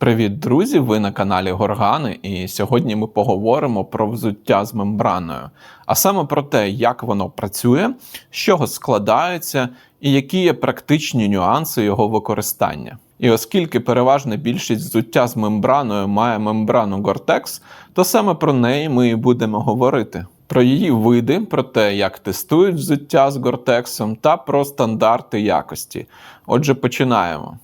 Привіт, друзі! Ви на каналі Горгани, і сьогодні ми поговоримо про взуття з мембраною, а саме про те, як воно працює, з чого складається і які є практичні нюанси його використання. І оскільки переважна більшість взуття з мембраною має мембрану Gore-Tex, то саме про неї ми і будемо говорити. Про її види, про те, як тестують взуття з Gore-Tex та про стандарти якості. Отже, починаємо.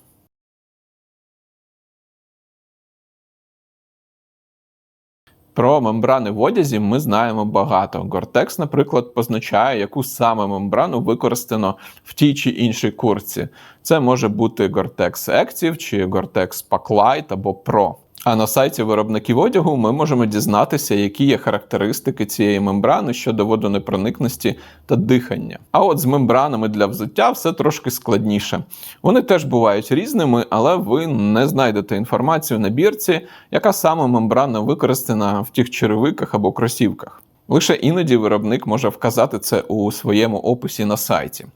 Про мембрани в одязі ми знаємо багато. Gore-Tex, наприклад, позначає, яку саме мембрану використано в тій чи іншій курці. Це може бути Gore-Tex Active чи Gore-Tex Pack Light або Pro. А на сайті виробників одягу ми можемо дізнатися, які є характеристики цієї мембрани щодо водонепроникності та дихання. А от з мембранами для взуття все трошки складніше. Вони теж бувають різними, але ви не знайдете інформацію на бірці, яка саме мембрана використана в тих черевиках або кросівках. Лише іноді виробник може вказати це у своєму описі на сайті.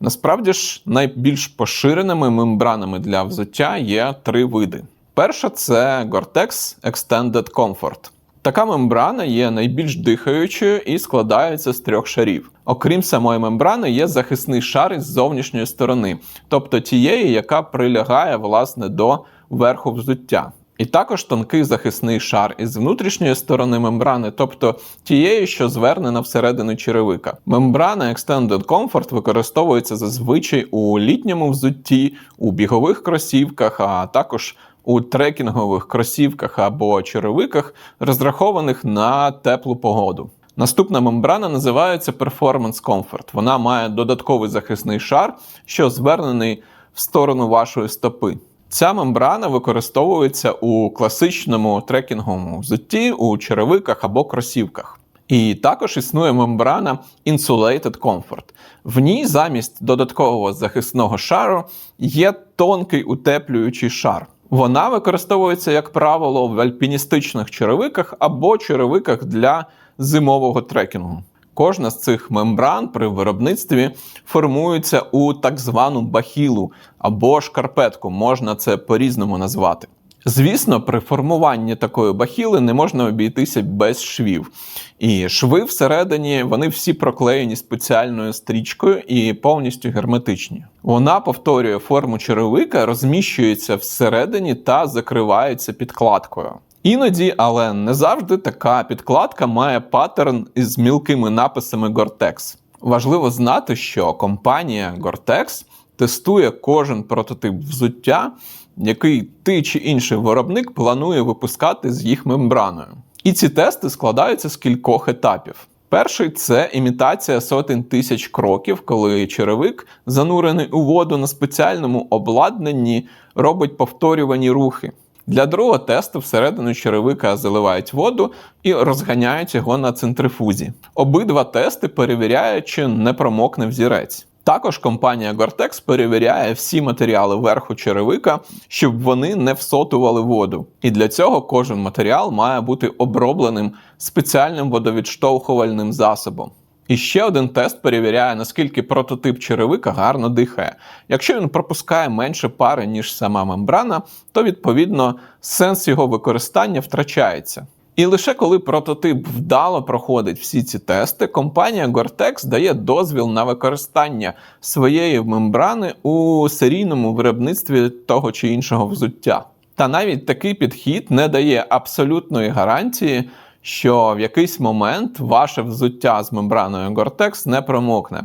Насправді ж, найбільш поширеними мембранами для взуття є три види. Перша це Gore-Tex Extended Comfort. Така мембрана є найбільш дихаючою і складається з трьох шарів. Окрім самої мембрани, є захисний шар із зовнішньої сторони, тобто тієї, яка прилягає власне до верху взуття. І також тонкий захисний шар із внутрішньої сторони мембрани, тобто тієї, що звернена всередину черевика. Мембрана Extended Comfort використовується зазвичай у літньому взутті, у бігових кросівках, а також у трекінгових кросівках або черевиках, розрахованих на теплу погоду. Наступна мембрана називається Performance Comfort. Вона має додатковий захисний шар, що звернений в сторону вашої стопи. Ця мембрана використовується у класичному трекінговому взутті, у черевиках або кросівках. І також існує мембрана Insulated Comfort. В ній замість додаткового захисного шару є тонкий утеплюючий шар. Вона використовується, як правило, в альпіністичних черевиках або черевиках для зимового трекінгу. Кожна з цих мембран при виробництві формується у так звану бахілу або шкарпетку, можна це по-різному назвати. Звісно, при формуванні такої бахіли не можна обійтися без швів. І шви всередині вони всі проклеєні спеціальною стрічкою і повністю герметичні. Вона повторює форму черевика, розміщується всередині та закривається підкладкою. Іноді, але не завжди, така підкладка має паттерн із мілкими написами Gore-Tex. Важливо знати, що компанія Gore-Tex тестує кожен прототип взуття який ти чи інший виробник планує випускати з їх мембраною. І ці тести складаються з кількох етапів. Перший це імітація сотень тисяч кроків, коли черевик, занурений у воду на спеціальному обладнанні, робить повторювані рухи. Для другого тесту всередину черевика заливають воду і розганяють його на центрифузі. Обидва тести перевіряють, чи не промокне взірець. Також компанія Gore-Tex перевіряє всі матеріали верху черевика, щоб вони не всотували воду. І для цього кожен матеріал має бути обробленим спеціальним водовідштовхувальним засобом. І ще один тест перевіряє, наскільки прототип черевика гарно дихає. Якщо він пропускає менше пари, ніж сама мембрана, то відповідно сенс його використання втрачається. І лише коли прототип вдало проходить всі ці тести, компанія Gore-Tex дає дозвіл на використання своєї мембрани у серійному виробництві того чи іншого взуття. Та навіть такий підхід не дає абсолютної гарантії, що в якийсь момент ваше взуття з мембраною Gore-Tex не промокне.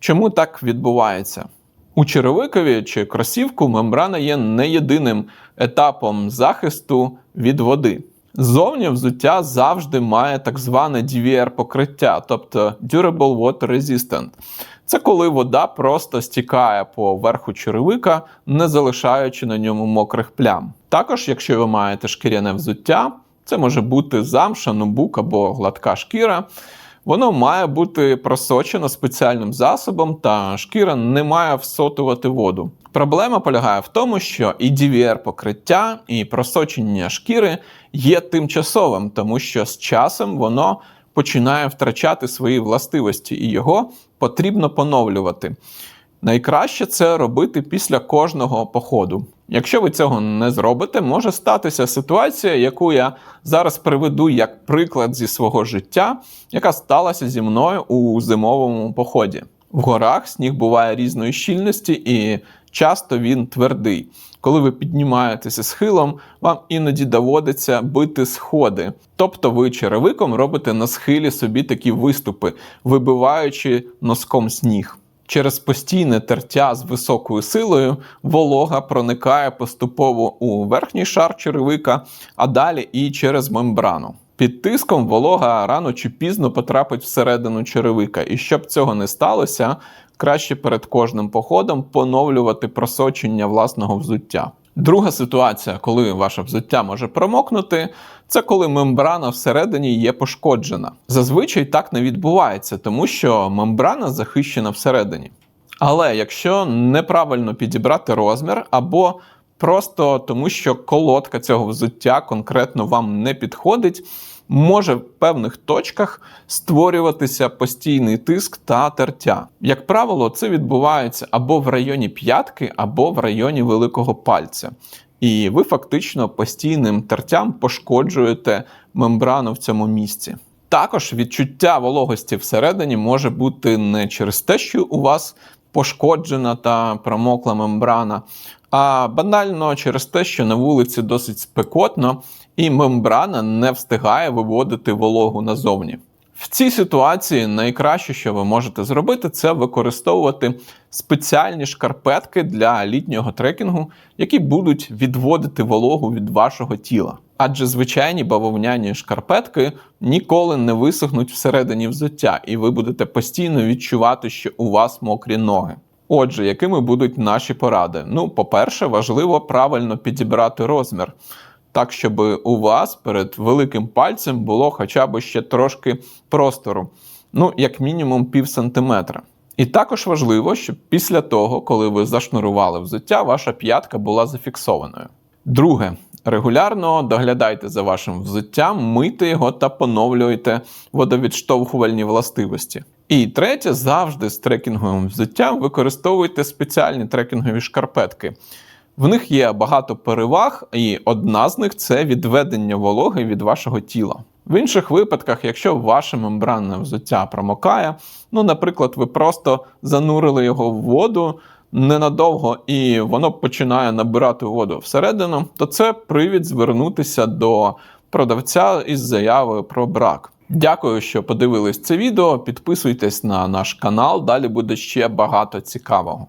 Чому так відбувається? У черевикові чи кросівку мембрана є не єдиним етапом захисту від води. Зовні взуття завжди має так зване DVR покриття, тобто Durable Water Resistant. Це коли вода просто стікає по верху черевика, не залишаючи на ньому мокрих плям. Також, якщо ви маєте шкіряне взуття, це може бути замша, нубук або гладка шкіра. Воно має бути просочено спеціальним засобом, та шкіра не має всотувати воду. Проблема полягає в тому, що і DVR покриття, і просочення шкіри є тимчасовим, тому що з часом воно починає втрачати свої властивості, і його потрібно поновлювати. Найкраще це робити після кожного походу. Якщо ви цього не зробите, може статися ситуація, яку я зараз приведу як приклад зі свого життя, яка сталася зі мною у зимовому поході. В горах сніг буває різної щільності і часто він твердий. Коли ви піднімаєтеся схилом, вам іноді доводиться бити сходи. Тобто ви черевиком робите на схилі собі такі виступи, вибиваючи носком сніг. Через постійне тертя з високою силою волога проникає поступово у верхній шар черевика, а далі і через мембрану. Під тиском волога рано чи пізно потрапить всередину черевика, і щоб цього не сталося, краще перед кожним походом поновлювати просочення власного взуття. Друга ситуація, коли ваше взуття може промокнути, це коли мембрана всередині є пошкоджена. Зазвичай так не відбувається, тому що мембрана захищена всередині. Але якщо неправильно підібрати розмір, або просто тому, що колодка цього взуття конкретно вам не підходить, може в певних точках створюватися постійний тиск та тертя. Як правило, це відбувається або в районі п'ятки, або в районі великого пальця. І ви фактично постійним тертям пошкоджуєте мембрану в цьому місці. Також відчуття вологості всередині може бути не через те, що у вас пошкоджена та промокла мембрана, а банально через те, що на вулиці досить спекотно і мембрана не встигає виводити вологу назовні. В цій ситуації найкраще, що ви можете зробити, це використовувати спеціальні шкарпетки для літнього трекінгу, які будуть відводити вологу від вашого тіла. Адже звичайні бавовняні шкарпетки ніколи не висохнуть всередині взуття, і ви будете постійно відчувати, що у вас мокрі ноги. Отже, якими будуть наші поради? Ну, по-перше, важливо правильно підібрати розмір. Так, щоб у вас перед великим пальцем було хоча б ще трошки простору, ну, як мінімум пів сантиметра. І також важливо, щоб після того, коли ви зашнурували взуття, ваша п'ятка була зафіксованою. Друге, регулярно доглядайте за вашим взуттям, мийте його та поновлюйте водовідштовхувальні властивості. І третє, завжди з трекінговим взуттям використовуйте спеціальні трекінгові шкарпетки. В них є багато переваг, і одна з них це відведення вологи від вашого тіла. В інших випадках, якщо ваше мембранне взуття промокає, ну, наприклад, ви просто занурили його в воду ненадовго і воно починає набирати воду всередину, то це привід звернутися до продавця із заявою про брак. Дякую, що подивились це відео. Підписуйтесь на наш канал, далі буде ще багато цікавого.